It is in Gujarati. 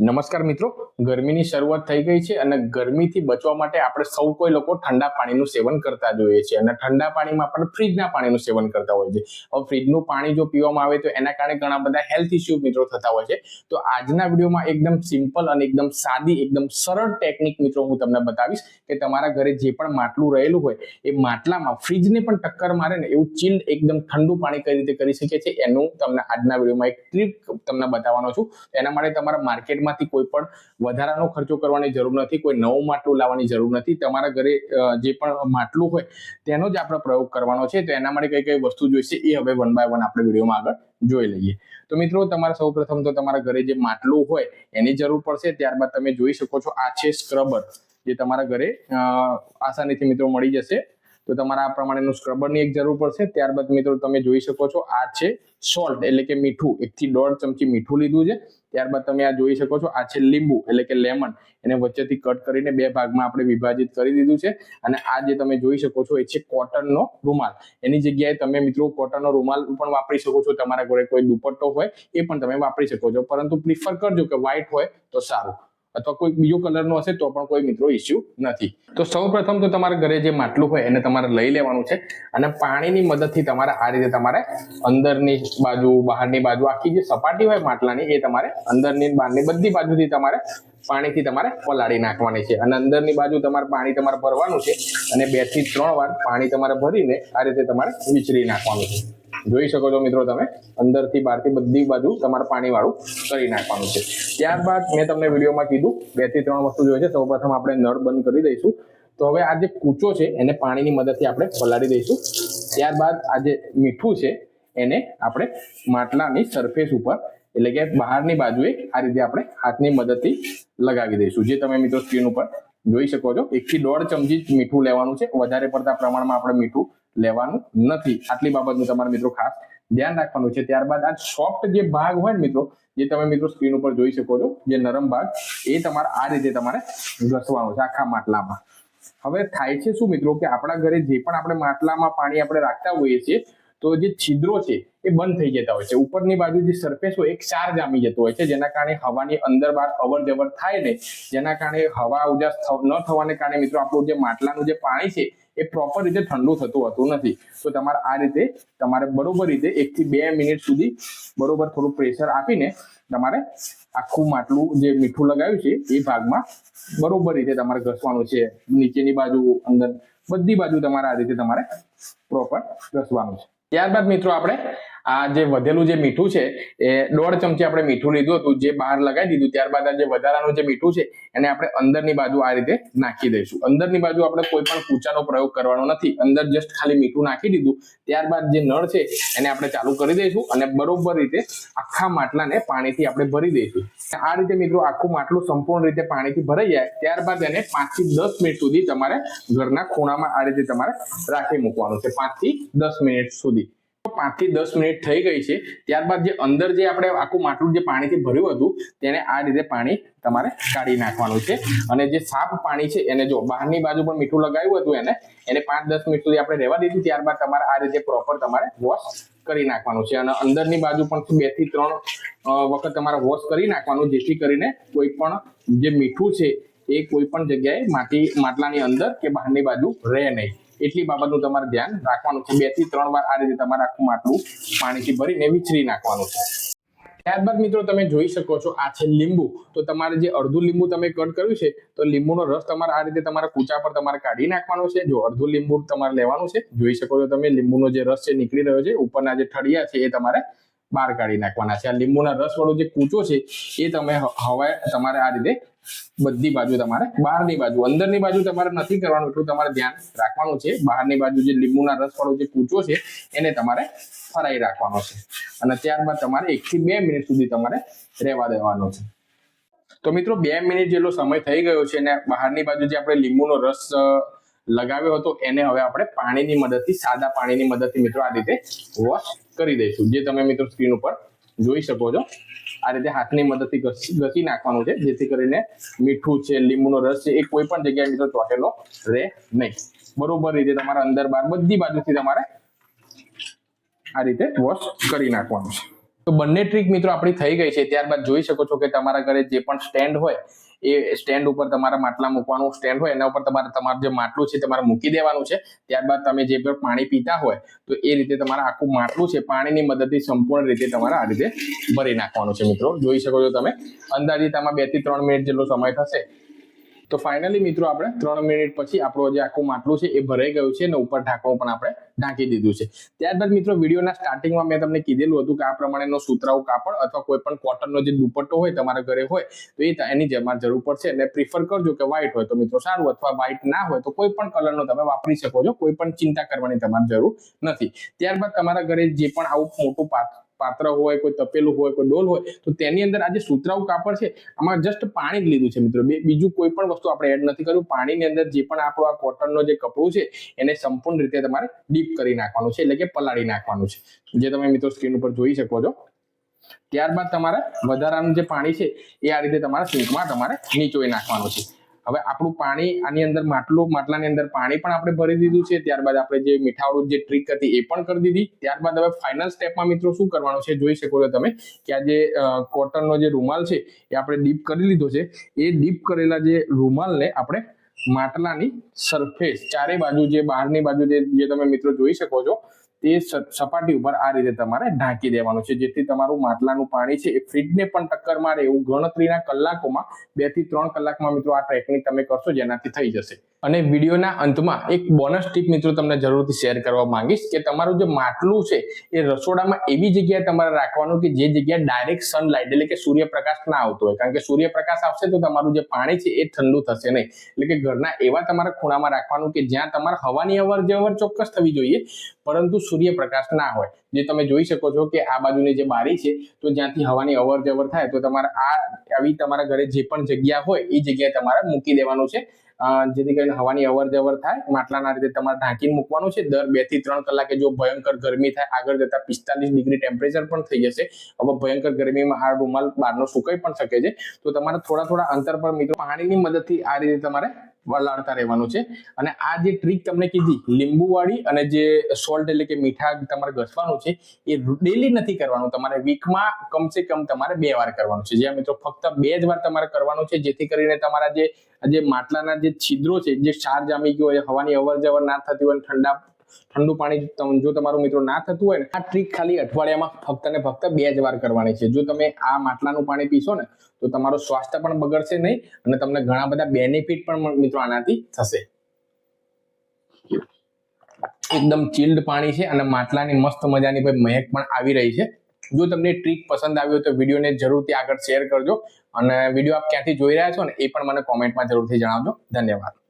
નમસ્કાર મિત્રો, ગરમીની શરૂઆત થઈ ગઈ છે અને ગરમીથી બચવા માટે આપણે સૌ કોઈ લોકો ઠંડા પાણીનું સેવન કરતા જોઈએ છીએ અને ઠંડા પાણીમાં પણ ફ્રીજના પાણીનું સેવન કરતા હોય છે. હવે ફ્રીજનું પાણી જો પીવામાં આવે તો એના કારણે ઘણા બધા હેલ્થ ઇસ્યુ મિત્રો થતા હોય છે. તો આજના વિડીયોમાં એકદમ સિમ્પલ અને એકદમ સાદી, એકદમ સરળ ટેકનિક મિત્રો હું તમને બતાવીશ કે તમારા ઘરે જે પણ માટલું રહેલું હોય, એ માટલામાં ફ્રીજને પણ ટક્કર મારે ને એવું ચિલ્ડ એકદમ ઠંડુ પાણી કઈ રીતે કરી શકે છે એનું તમને આજના વિડીયોમાં એક ટ્રીપ તમને બતાવવાનો છું. એના માટે તમારા માર્કેટમાંથી કોઈ પણ વધારાનો ખર્ચો કરવાની જરૂર નથી, કોઈ નવું માટલું લાવવાની જરૂર નથી. તમારા ઘરે જે પણ માટલું હોય, તેનો જ આપણે પ્રયોગ કરવાનો છે. તો એના માટે કઈ કઈ વસ્તુ જોઈશે એ હવે વન બાય વન આપણે વિડીયોમાં આગળ જોઈ લઈએ. તો મિત્રો, તમારે સૌ પ્રથમ તો તમારા ઘરે જે માટલું હોય, એની જરૂર પડશે. ત્યારબાદ તમે જોઈ શકો છો, આ છે સ્ક્રબર, જે તમારા ઘરે આસાનીથી મિત્રો મળી જશે. તો તમારા આ પ્રમાણેનું સ્ક્રબરની એક જરૂર પડશે. ત્યારબાદ મિત્રો તમે જોઈ શકો છો, આ છે સોલ્ટ, એટલે કે મીઠું. એકથી દોઢ ચમચી મીઠું લીધું છે. ત્યારબાદ તમે આ જોઈ શકો છો, આ છે લીંબુ, એટલે કે લેમન. એને વચ્ચેથી કટ કરીને બે ભાગમાં આપણે વિભાજિત કરી દીધું છે. અને આ જે તમે જોઈ શકો છો, એ છે કોટનનો રૂમાલ. એની જગ્યાએ તમે મિત્રો કોટનનો રૂમાલ પણ વાપરી શકો છો. તમારા ઘરે કોઈ દુપટ્ટો હોય, એ પણ તમે વાપરી શકો છો. પરંતુ પ્રિફર કરજો કે વ્હાઈટ હોય તો સારું. અથવા કોઈ બીજો કલરનો હશે તો પણ કોઈ મિત્રો ઇસ્યુ નથી. તો સૌ પ્રથમ તો તમારા ઘરે જે માટલું હોય એને તમારે લઈ લેવાનું છે અને પાણીની મદદથી તમારે આ રીતે તમારે અંદરની બાજુ, બહારની બાજુ, આખી જે સપાટી હોય માટલાની એ તમારે અંદરની બહારની બધી બાજુથી તમારે પાણીથી તમારે પલાળી નાખવાની છે. અને અંદરની બાજુ તમારે પાણી તમારે ભરવાનું છે અને બેથી ત્રણ વાર પાણી તમારે ભરીને આ રીતે તમારે વિચરી નાખવાનું છે. જોઈ શકો છો મિત્રો તમે. અંદરથી બહારથી બધી બાજુ તમારે પાણી વાળું કરી નાખવાનું છે. ત્યારબાદ મેં તમને વિડીયોમાં કીધું, બેથી ત્રણ વસ્તુ જોઈએ છે. સૌપ્રથમ આપણે નળ બંધ કરી દઈશું. તો હવે આ જે કૂચો છે, એને પાણીની મદદથી આપણે પલાળી દઈશું. ત્યારબાદ આ જે મીઠું છે, એને આપણે માટલાની સરફેસ ઉપર, એટલે કે બહારની બાજુએ આ રીતે આપણે હાથની મદદથી લગાવી દઈશું. જે તમે મિત્રો સ્ક્રીન ઉપર જોઈ શકો છો, એક થી દોઢ ચમચી મીઠું લેવાનું છે. વધારે પડતા પ્રમાણમાં આપણે મીઠું લેવાનું નથી. આટલી બાબતનું તમારે મિત્રો ખાસ ધ્યાન રાખવાનું છે. ત્યારબાદ આ સોફ્ટ જે ભાગ હોય ને મિત્રો, જે તમે મિત્રો સ્ક્રીન ઉપર જોઈ શકો છો, જે નરમ ભાગ, એ તમારે આ રીતે તમારે ઘસવાનો છે આખા માટલામાં. હવે થાય છે શું મિત્રો, કે આપણા ઘરે જે પણ આપણે માટલામાં પાણી આપણે રાખતા હોઈએ છીએ, તો જે છિદ્રો છે એ બંધ થઈ જતા હોય છે. ઉપરની બાજુ જે સરફેસ હોય, એક ક્ષાર જામી જતો હોય છે, જેના કારણે હવાની અંદર બહાર અવર જવર થાય ને જેના કારણે હવા ઉજાસ ન થવાને કારણે મિત્રો, આપણું જે માટલાનું જે પાણી છે, એ પ્રોપર રીતે ઠંડુ થતું હોતું નથી. તો તમારે આ રીતે, તમારે બરોબર રીતે એક થી બે મિનિટ સુધી બરોબર થોડું પ્રેશર આપીને તમારે આખું માટલું જે મીઠું લગાવ્યું છે, એ ભાગમાં બરોબર રીતે તમારે ઘસવાનું છે. નીચેની બાજુ અંદર બધી બાજુ તમારે આ રીતે તમારે પ્રોપર ઘસવાનું છે. ત્યારબાદ મિત્રો આપણે આ જે વધેલું જે મીઠું છે, એ દોઢ ચમચી આપણે મીઠું લીધું હતું, જે બહાર લગાવી દીધું, ત્યારબાદ આ જે વધારાનું જે મીઠું છે, એને આપણે અંદરની બાજુ આ રીતે નાખી દઈશું. અંદરની બાજુ આપણે કોઈ પણ કૂચાનો પ્રયોગ કરવાનો નથી. અંદર જસ્ટ ખાલી મીઠું નાખી દીધું, ત્યારબાદ જે નળ છે, એને આપણે ચાલુ કરી દઈશું અને બરોબર રીતે આખા માટલાને પાણીથી આપણે ભરી દઈશું. આ રીતે મિત્રો આખું માટલું સંપૂર્ણ રીતે પાણીથી ભરાઈ જાય, ત્યારબાદ એને પાંચથી દસ મિનિટ સુધી તમારે ઘરના ખૂણામાં આ રીતે તમારે રાખી મૂકવાનું છે, પાંચથી દસ મિનિટ સુધી. પાંચથી દસ મિનિટ થઈ ગઈ છે. ત્યારબાદ જે અંદર જે આપણે આખું માટલું જે પાણીથી ભર્યું હતું, તેને આ રીતે પાણી તમારે કાઢી નાખવાનું છે. અને જે સાફ પાણી છે, એને જો બહારની બાજુ પણ મીઠું લગાવ્યું હતું એને એને પાંચ દસ મિનિટ સુધી આપણે રહેવા દીધું. ત્યારબાદ તમારે આ રીતે પ્રોપર તમારે વોશ કરી નાખવાનું છે. અને અંદરની બાજુ પણ બેથી ત્રણ વખત તમારે વોશ કરી નાખવાનું, જેથી કરીને કોઈ પણ જે મીઠું છે, એ કોઈ પણ જગ્યાએ માટી, માટલાની અંદર કે બહારની બાજુ રહે નહીં. એટલી બાબતનું તમારે ધ્યાન રાખવાનું છે. બેથી ત્રણ વાર આ રીતે તમારે આખું માટલું પાણીથી ભરીને વિચરી નાખવાનું છે. ત્યારબાદ મિત્રો તમે જોઈ શકો છો, આ છે લીંબુ. તો તમારે જે અડધું લીંબુ તમે કટ કર્યું છે, તો લીંબુનો રસ તમારે આ રીતે તમારા કૂચા પર તમારે કાઢી નાખવાનો છે. જો અડધું લીંબુ તમારે લેવાનું છે, જોઈ શકો છો તમે લીંબુનો જે રસ છે નીકળી રહ્યો છે, ઉપરના જે ઠળિયા છે એ તમારે બહાર કાઢી નાખવાના છે. આ લીંબુના રસ વાળો જે કૂચો છે, એ તમે હવા હવે તમારે આ રીતે બધી બાજુ તમારે બહારની બાજુ. અંદરની બાજુ તમારે નથી કરવાનું, એટલું તમારે ધ્યાન રાખવાનું છે. બહારની બાજુ જે લીંબુના રસ વાળો જે કૂચો છે, એને તમારે ફરાઈ રાખવાનો છે. અને ત્યારબાદ તમારે એક થી બે મિનિટ સુધી તમારે રહેવા દેવાનો છે. તો મિત્રો, બે મિનિટ જેટલો સમય થઈ ગયો છે અને બહારની બાજુ જે આપણે લીંબુનો રસ લગાવ્યો હતો, એને હવે આપણે પાણીની મદદથી, સાદા પાણીની મદદથી મિત્રો આ રીતે વોશ કરી દઈશું. જે તમે મિત્રો સ્ક્રીન ઉપર જોઈ શકો છો. આ રીતે હાથની મદદથી ઘસી નાખવાનું છે, જેથી કરીને મીઠું છે, લીંબુનો રસ છે, એ કોઈ પણ જગ્યાએ મિત્રો ચોટેલો રહે નહીં. બરોબર રીતે તમારા અંદર બહાર બધી બાજુથી તમારે આ રીતે વોશ કરી નાખવાનું છે. તો બંને ટ્રીક મિત્રો આપણી થઈ ગઈ છે. ત્યારબાદ જોઈ શકો છો કે તમારા ઘરે જે પણ સ્ટેન્ડ હોય એ સ્ટેન્ડ ઉપર તમારા માટલા મૂકવાનું સ્ટેન્ડ હોય, એના ઉપર તમારે તમારું જે માટલું છે તમારે મૂકી દેવાનું છે. ત્યારબાદ તમે જે પણ પાણી પીતા હોય, તો એ રીતે તમારે આખું માટલું છે પાણીની મદદથી સંપૂર્ણ રીતે તમારે આ રીતે ભરી નાખવાનું છે મિત્રો. જોઈ શકો છો તમે. અંદાજિત આમાં બેથી ત્રણ મિનિટ જેટલો સમય થશે. તો ફાઇનલી મિત્રો આપણે ત્રણ મિનિટ પછી આપણું જે આખું માટલું છે એ ભરાઈ ગયું છે અને ઉપર ઢાંકણું પણ આપણે ઢાંકી દીધું છે. ત્યારબાદ મિત્રો વિડીયોના સ્ટાર્ટિંગમાં મેં તમને કીધેલું હતું કે આ પ્રમાણેનો સુતરાઉ કાપડ અથવા કોઈ પણ કોટનનો જે દુપટ્ટો હોય તમારા ઘરે હોય તો એ એની જેમાં જરૂર પડશે અને પ્રિફર કરજો કે વ્હાઇટ હોય તો મિત્રો સારું અથવા વ્હાઇટ ના હોય તો કોઈ પણ કલરનો તમે વાપરી શકો છો. કોઈ પણ ચિંતા કરવાની તમારે જરૂર નથી. ત્યારબાદ તમારા ઘરે જે પણ આવું મોટું પાત્ર પાત્ર હોય, કોઈ તપેલું હોય, કોઈ ડોલ હોય, તો તેની અંદર આ જે સુતરાઉ કાપડ છે, આમાં જસ્ટ પાણી જ લીધું છે મિત્રો. બે, બીજું કોઈ પણ વસ્તુ આપણે એડ નથી કર્યું. પાણીની અંદર જે પણ આપણું આ કોટનનો જે કપડું છે, એને સંપૂર્ણ રીતે તમારે ડીપ કરી નાખવાનું છે, એટલે કે પલાળી નાખવાનું છે. જે તમે મિત્રો સ્ક્રીન ઉપર જોઈ શકો છો. ત્યારબાદ તમારે વધારાનું જે પાણી છે, એ આ રીતે તમારા સિંકમાં તમારે નીચોઈ નાખવાનું છે. હવે આપણું પાણી આની અંદર માટલું, માટલાની અંદર પાણી પણ આપણે ભરી દીધું છે. ત્યારબાદ આપણે જે મીઠાવાળું જે ટ્રીક હતી એ પણ કરી દીધી. ત્યારબાદ હવે ફાઇનલ સ્ટેપમાં મિત્રો શું કરવાનું છે જોઈ શકો છો તમે કે આ જે કોટનનો જે રૂમાલ છે એ આપણે ડીપ કરી લીધો છે. એ ડીપ કરેલા જે રૂમાલને આપણે માટલાની સરફેસ ચારે બાજુ જે બહારની બાજુ જે તમે મિત્રો જોઈ શકો છો તે સપાટી ઉપર આ રીતે તમારે ઢાંકી દેવાનું છે. જેથી તમારું માટલાનું પાણી છે એ ફ્રીજને પણ ટક્કર મારે એવું ગણતરીના કલાકોમાં, બેથી ત્રણ કલાકમાં મિત્રો આ ટ્રેકની તમે કરશો જેનાથી થઈ જશે. અને વિડીયોના અંતમાં એક બોનસ ટીપ મિત્રો તમને જરૂરથી શેર કરવા માંગીશ કે તમારું જે માટલું છે એ રસોડામાં એવી જગ્યાએ તમારે રાખવાનું કે જે જગ્યાએ ડાયરેક્ટ સનલાઇટ એટલે કે સૂર્યપ્રકાશ ના આવતો હોય. કારણ કે સૂર્યપ્રકાશ આવશે તો તમારું જે પાણી છે એ ઠંડુ થશે નહીં. એટલે કે ઘરના એવા તમારા ખૂણામાં રાખવાનું કે જ્યાં તમારે હવાની અવર જવર ચોક્કસ થવી જોઈએ. પરંતુ સૂર્યપ્રકાશ ના હોય. જે તમે જોઈ શકો છો કે આ બાજુની જે બારી છે, તો જ્યાંથી હવાની અવર જવર થાય, તો તમારે આ, આવી તમારા ઘરે જે પણ જગ્યા હોય, એ જગ્યાએ તમારે મૂકી દેવાનું છે. જેથી કરીને હવાની અવર જવર થાય, માટલાના રીતે તમારે ઢાંકીને મૂકવાનું છે. દર બેથી ત્રણ કલાકે જો ભયંકર ગરમી થાય, આગળ જતા પિસ્તાલીસ ડિગ્રી ટેમ્પરેચર પણ થઈ જશે. હવે ભયંકર ગરમીમાં આ રૂમાલ બહારનો સુકાઈ પણ શકે છે. તો તમારે થોડા થોડા અંતર પર મિત્રો પાણીની મદદથી આ રીતે તમારે વલાળતા રહેવાનું છે. અને આ જે ટ્રીક તમને કીધી, લીંબુવાળી અને જે સોલ્ટ એટલે કે મીઠા તમારે ઘસવાનું છે, એ ડેલી નથી કરવાનું. તમારે વીકમાં કમસે કમ તમારે બે વાર કરવાનું છે. જ્યાં મિત્રો ફક્ત બે જ વાર તમારે કરવાનું છે, જેથી કરીને તમારા જે જે માટલાના જે છિદ્રો છે, જે ક્ષાર જામી ગયો હોય, હવાની અવર જવર ના થતી હોય ઠંડા ઠંડુ પાણી જો તમારું મિત્રો ના થતું હોય ને, આ ટ્રીક ખાલી અઠવાડિયામાં ફક્ત ને ફક્ત બે જ વાર કરવાની છે. જો તમે આ માટલાનું પાણી પીશો ને, તો તમારું સ્વાસ્થ્ય પણ બગડશે નહીં અને તમને ઘણા બધા બેનિફિટ પણ મિત્રો આનાથી થશે. એકદમ ચિલ્ડ પાણી છે અને માટલાની મસ્ત મજાની ભાઈ મહેક પણ આવી રહી છે. જો તમને ટ્રીક પસંદ આવી હોય તો વિડીયોને જરૂરથી આગળ શેર કરજો અને વીડિયો આપ ક્યાંથી જોઈ રહ્યા છો ને, એ પણ મને કોમેન્ટમાં જરૂરથી જણાવજો. ધન્યવાદ.